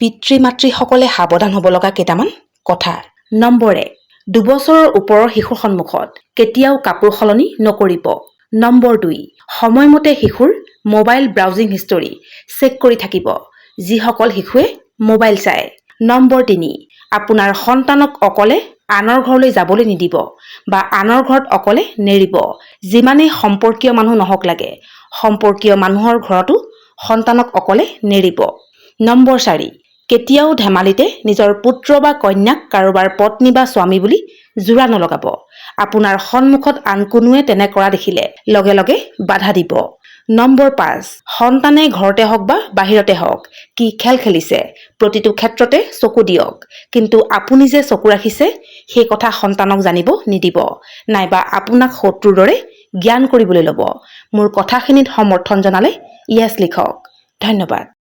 পিতৃ মাতৃসকলে সাৱধান হ'ব লগা কেইটামান কথা। নম্বৰ এক দুবছৰৰ ওপৰৰ শিশুৰ সন্মুখত কেতিয়াও কাপোৰ সলনি নকৰিব। নম্বৰ দুই সময়মতে শিশুৰ মোবাইল ব্ৰাউজিং হিষ্টৰী চেক কৰি থাকিব যিসকল শিশুৱে মোবাইল চায়। নম্বৰ তিনি আপোনাৰ সন্তানক অকলে আনৰ ঘৰলৈ যাবলৈ নিদিব বা আনৰ ঘৰত অকলে নেৰিব যিমানেই সম্পৰ্কীয় মানুহ নহওক লাগে সম্পৰ্কীয় মানুহৰ ঘৰতো সন্তানক অকলে নেৰিব। নম্বৰ চাৰি কেতিয়াও ধেমালিতে নিজৰ পুত্ৰ বা কন্যাক কাৰোবাৰ পত্নী বা স্বামী বুলি জোৰা নলগাব। আপোনাৰ সন্মুখত আন কোনোৱে তেনে কৰা দেখিলে লগে লগে বাধা দিব। নম্বৰ পাঁচ সন্তানে ঘৰতে হওক বা বাহিৰতে হওক কি খেল খেলিছে প্ৰতিটো ক্ষেত্ৰতে চকু দিয়ক। কিন্তু আপুনি যে চকু ৰাখিছে সেই কথা সন্তানক জানিব নিদিব। নাইবা আপোনাক শত্ৰুৰ দৰে জ্ঞান কৰিবলৈ ল'ব। মোৰ কথাখিনিত সমৰ্থন জনালে ইয়েছ লিখক। ধন্যবাদ।